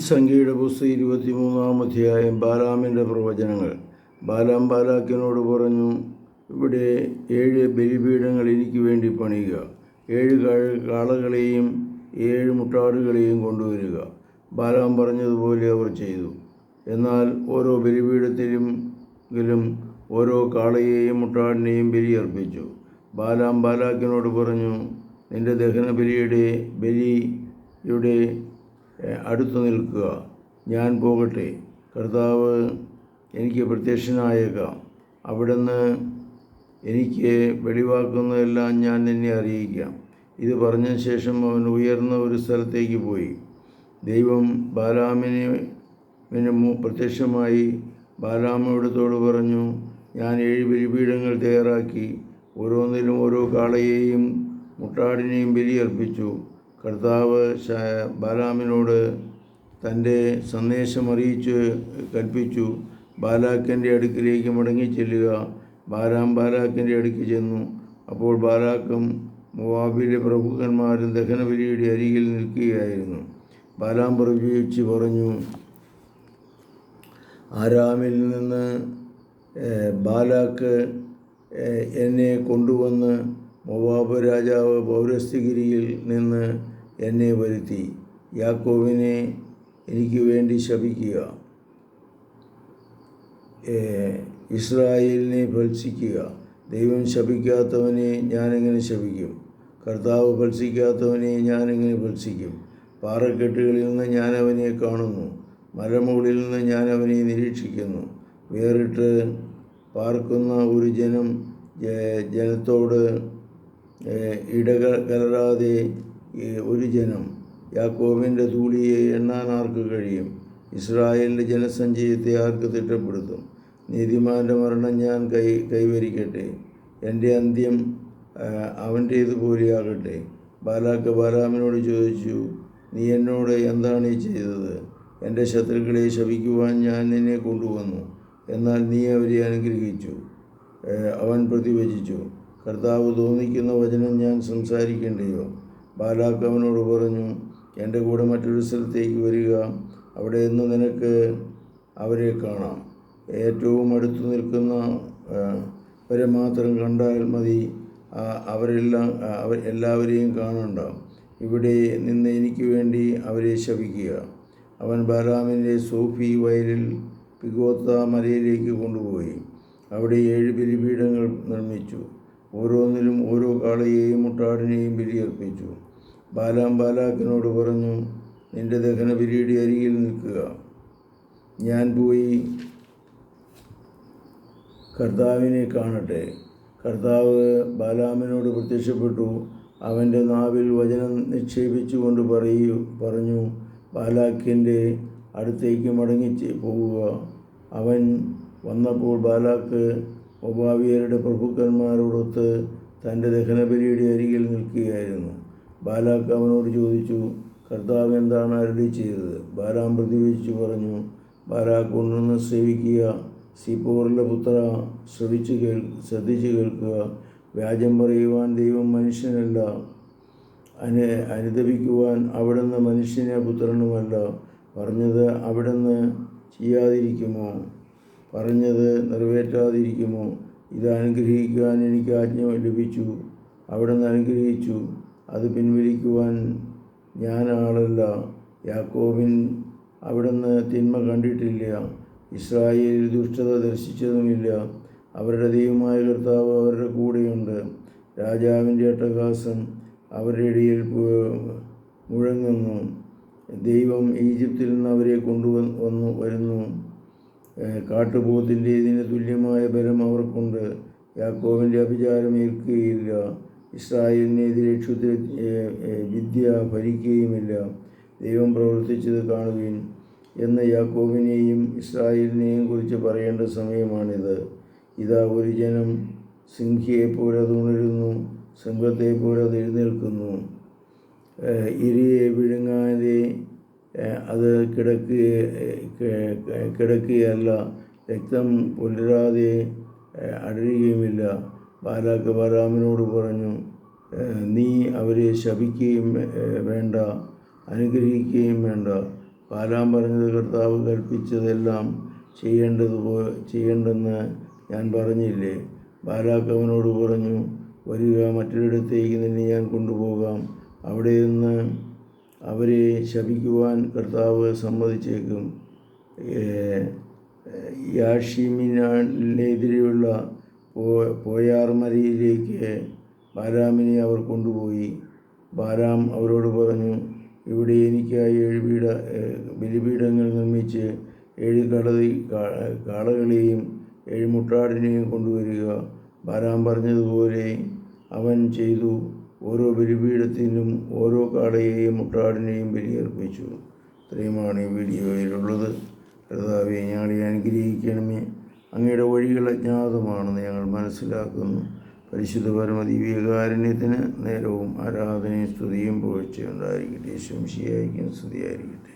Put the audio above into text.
സംഖ്യയുടെ പുസ്തകം ഇരുപത്തിമൂന്നാം അധ്യായം ബാലാമിന്റെ പ്രവചനങ്ങൾ. ബാലാം ബാലാക്കിനോട് പറഞ്ഞു ഇവിടെ ഏഴ് ബലിപീഠങ്ങൾ എനിക്ക് വേണ്ടി പണിയുക. ഏഴ് കാളകളെയും ഏഴ് മുട്ടാടുകളെയും കൊണ്ടുവരിക. ബാലാം പറഞ്ഞതുപോലെ അവർ ചെയ്തു. എന്നാൽ ഓരോ ബലിപീഠത്തിലും ഓരോ കാളയെയും മുട്ടാടിനെയും ബലിയർപ്പിച്ചു ബാലാം ബാലാക്കിനോട് പറഞ്ഞു നിന്റെ ദഹന ബലിയുടെ ബലിയുടെ അടുത്തു നിൽക്കുക. ഞാൻ പോകട്ടെ. കർത്താവ് എനിക്ക് പ്രത്യക്ഷനായേക്കാം അവിടുന്ന് എനിക്ക് വെളിവാക്കുന്നതെല്ലാം ഞാൻ നിന്നെ അറിയിക്കാം. ഇത് പറഞ്ഞ ശേഷം അവൻ ഉയർന്ന ഒരു സ്ഥലത്തേക്ക് പോയി. ദൈവം ബാലാമിനെ പ്രത്യക്ഷമായി ബാലാമയോടത്തോട് പറഞ്ഞു ഞാൻ ഏഴ് ബലിപീഠങ്ങൾ തയ്യാറാക്കി. ഓരോന്നിലും ഓരോ കാളയെയും മുട്ടാടിനെയും ബലിയർപ്പിച്ചു. കർത്താവ് ബാലാമിനോട് തന്റെ സന്ദേശം അറിയിച്ച് കൽപ്പിച്ചു ബാലാക്കിന്റെ അടുക്കിലേക്ക് മടങ്ങി ചെല്ലുക. ബാലാം ബാലാക്കിന്റെ അടുക്ക് ചെന്നു. അപ്പോൾ ബാലാക്കും മുവാബിലെ പ്രഭുക്കന്മാരും ദഹനബലിയുടെ അരികിൽ നിൽക്കുകയായിരുന്നു. ബാലാം പ്രവചിച്ച് പറഞ്ഞു ആരാമിൽ നിന്ന് ബാലാക്ക് എന്നെ കൊണ്ടുവന്ന് മൊവാബ് രാജാവ് പൗരസ്ത്യഗിരിയിൽ നിന്ന് എന്നെ വരുത്തി. യാക്കോവിനെ എനിക്ക് വേണ്ടി ശപിക്കുക. ഇസ്രായേലിനെ ഭത്സിക്കുക ദൈവം ശപിക്കാത്തവനെ ഞാനെങ്ങനെ ശപിക്കും? കർത്താവ് ഭത്സിക്കാത്തവനെ ഞാനെങ്ങനെ ഭത്സിക്കും പാറക്കെട്ടുകളിൽ നിന്ന് ഞാൻ അവനെ കാണുന്നു. മരമുകളിൽ നിന്ന് ഞാൻ അവനെ നിരീക്ഷിക്കുന്നു. വേറിട്ട് പാർക്കുന്ന ഒരു ജനം ജനത്തോട് ഇടകലരാതെ ഒരു ജനം യാക്കോവിന്റെ ധൂളിയെ എണ്ണാൻ ആർക്ക് കഴിയും? ഇസ്രായേലിന്റെ ജനസഞ്ചയത്തെ ആർക്ക് തിട്ടപ്പെടുത്തും? നീതിമാന്റെ മരണം ഞാൻ കൈ കൈവരിക്കട്ടെ. എന്റെ അന്ത്യം അവന്റെ അവന്റേതുപോലെയാകട്ടെ ബാലാക്ക് ബാലാമിനോട് ചോദിച്ചു നീ എന്നോട് എന്താണ് ഈ ചെയ്തത്? എന്റെ ശത്രുക്കളെ ശപിക്കുവാൻ ഞാൻ നിന്നെ കൊണ്ടുവന്നു. എന്നാൽ നീ അവരെ അനുഗ്രഹിച്ചു. അവൻ പ്രതിവചിച്ചു കർത്താവ് തോന്നിക്കുന്ന വചനം ഞാൻ സംസാരിക്കേണ്ടയോ? ബാലാക്ക് അവനോട് പറഞ്ഞു എന്റെ കൂടെ മറ്റൊരു സ്ഥലത്തേക്ക് വരിക. അവിടെ നിന്ന് നിനക്ക് അവരെ കാണാം. ഏറ്റവും അടുത്ത് നിൽക്കുന്ന അവരെ വരെ മാത്രം കണ്ടാൽ മതി. അവരെല്ലാം അവർ എല്ലാവരെയും കാണണ്ട. ഇവിടെ നിന്ന് എനിക്ക് വേണ്ടി അവരെ ശപിക്കുക. അവൻ ബാലാമിന്റെ സൂഫി വയലിൽ പിഗോത്ത മലയിലേക്ക് കൊണ്ടുപോയി. അവിടെ ഏഴ് ബലിപീഠങ്ങൾ നിർമ്മിച്ചു. ഓരോന്നിലും ഓരോ കാളയെയും മുട്ടാടിനെയും ബലിയർപ്പിച്ചു. ബാലാം ബാലാക്കിനോട് പറഞ്ഞു നിന്റെ ദഹന പിരീഡി അരികിൽ നിൽക്കുക. ഞാൻ പോയി കർത്താവിനെ കാണട്ടെ. കർത്താവ് ബാലാമിനോട് പ്രത്യക്ഷപ്പെട്ടു. അവന്റെ നാവിൽ വചനം നിക്ഷേപിച്ചുകൊണ്ട് പറയൂ പറഞ്ഞു ബാലാക്കിന്റെ അടുത്തേക്ക് മടങ്ങി പോവുക. അവൻ വന്നപ്പോൾ ബാലാക്ക് ഒബാവിയരുടെ പ്രഭുക്കന്മാരോടൊത്ത് തന്റെ ദഹനബലിയുടെ അരികിൽ നിൽക്കുകയായിരുന്നു. ബാലാക്ക് അവനോട് ചോദിച്ചു കർത്താവ് എന്താണ് അരുളി ചെയ്തത്? ബാലാം പ്രതിവചിച്ചു പറഞ്ഞു ബാലാക്ക് കൊണ്ടുവന്ന് സേവിക്കുക സിപ്പോറിലെ പുത്ര ശ്രവിച്ചു കേൾ ശ്രദ്ധിച്ചു കേൾക്കുക വ്യാജം പറയുവാൻ ദൈവം മനുഷ്യനല്ല അനു അനുദപിക്കുവാൻ അവിടുന്ന് മനുഷ്യനെ പുത്രനുമല്ല പറഞ്ഞത് അവിടുന്ന് ചെയ്യാതിരിക്കുമോ? പറഞ്ഞത് നിറവേറ്റാതിരിക്കുമോ? ഇത് അനുഗ്രഹിക്കാൻ എനിക്ക് ആജ്ഞ ലഭിച്ചു അവിടുന്ന് അനുഗ്രഹിച്ചു. അത് പിൻവലിക്കുവാൻ ഞാൻ ആളല്ല. യാക്കോബിൻ അവിടുന്ന് തിന്മ കണ്ടിട്ടില്ല. ഇസ്രായേൽ ദുഷ്ടത ദർശിച്ചതുമില്ല. അവരുടെ ദൈവമായ കർത്താവ് അവരുടെ കൂടെയുണ്ട്. രാജാവിന്റെ അട്ടഹാസം അവരുടെ ഇടയിൽ മുഴങ്ങുന്നു. ദൈവം ഈജിപ്തിൽ നിന്ന് അവരെ കൊണ്ടുവന്ന് വന്നു വരുന്നു. കാട്ടുപോത്തിന്റെ ഇതിന് തുല്യമായ ബലം അവർക്കുണ്ട്. യാക്കോവിന്റെ അഭിചാരം ഏൽക്കുകയില്ല. ഇസ്രായേലിനെതിരെ ക്ഷുദ്ര വിദ്യ ഭരിക്കുകയുമില്ല. ദൈവം പ്രവർത്തിച്ചത് കാണുവിൻ എന്ന് യാക്കോബിനെയും ഇസ്രായേലിനെയും കുറിച്ച് പറയേണ്ട സമയമാണിത്. ഇതാ ഒരു ജനം സിംഹിയെപ്പോലെ അത് ഉണരുന്നു സിംഹത്തെപ്പോലെ അത് എഴുന്നേൽക്കുന്നു. ഇരയെ വിഴുങ്ങാതെ അത് കിടക്കുക കിടക്കുകയല്ല രക്തം പുലരാതെ അടരുകയുമില്ല. ബാലാക്ക് ബാലാമിനോട് പറഞ്ഞു നീ അവരെ ശപിക്കുകയും വേണ്ട അനുഗ്രഹിക്കുകയും വേണ്ട. ബാലാം പറഞ്ഞത് കർത്താവ് കൽപ്പിച്ചതെല്ലാം ചെയ്യേണ്ടത് ചെയ്യേണ്ടെന്ന് ഞാൻ പറഞ്ഞില്ലേ? ബാലാക്ക് അവനോട് പറഞ്ഞു വരിക മറ്റൊരിടത്തേക്ക് നിന്നെ ഞാൻ കൊണ്ടുപോകാം. അവിടെ നിന്ന് അവരെ ശപിക്കുവാൻ കർത്താവ് സമ്മതിച്ചേക്കും. യാഷിമിനെതിരെയുള്ള പോയാർമരയിലേക്ക് ബാലാമിനെ അവർ കൊണ്ടുപോയി. ബാലാം അവരോട് പറഞ്ഞു ഇവിടെ എനിക്കായി ഏഴ് പീഠ ബലിപീഠങ്ങൾ നിർമ്മിച്ച് ഏഴ് കടതി കാളകളെയും ഏഴ് മുട്ടാടിനെയും കൊണ്ടുവരിക. ബാലാം പറഞ്ഞതുപോലെ അവൻ ചെയ്തു. ഓരോ ബലിപീഠത്തിനും ഓരോ കാളയെയും മുട്ടാടിനെയും ബലിയർപ്പിച്ചു. ഇത്രയുമാണ് ഈ വീഡിയോയിലുള്ളത്. കർത്താവെ ഞങ്ങളെ അനുഗ്രഹിക്കണമേ. അങ്ങയുടെ വഴികൾ അജ്ഞാതമാണെന്ന് ഞങ്ങൾ മനസ്സിലാക്കുന്നു. പരിശുദ്ധ പരമദിവ്യകാരുണ്യത്തിന് നേരവും ആരാധനയും സ്തുതിയും പുകഴ്ചയുണ്ടായിരിക്കട്ടെ ശംശിയായിരിക്കും സ്തുതിയായിരിക്കട്ടെ.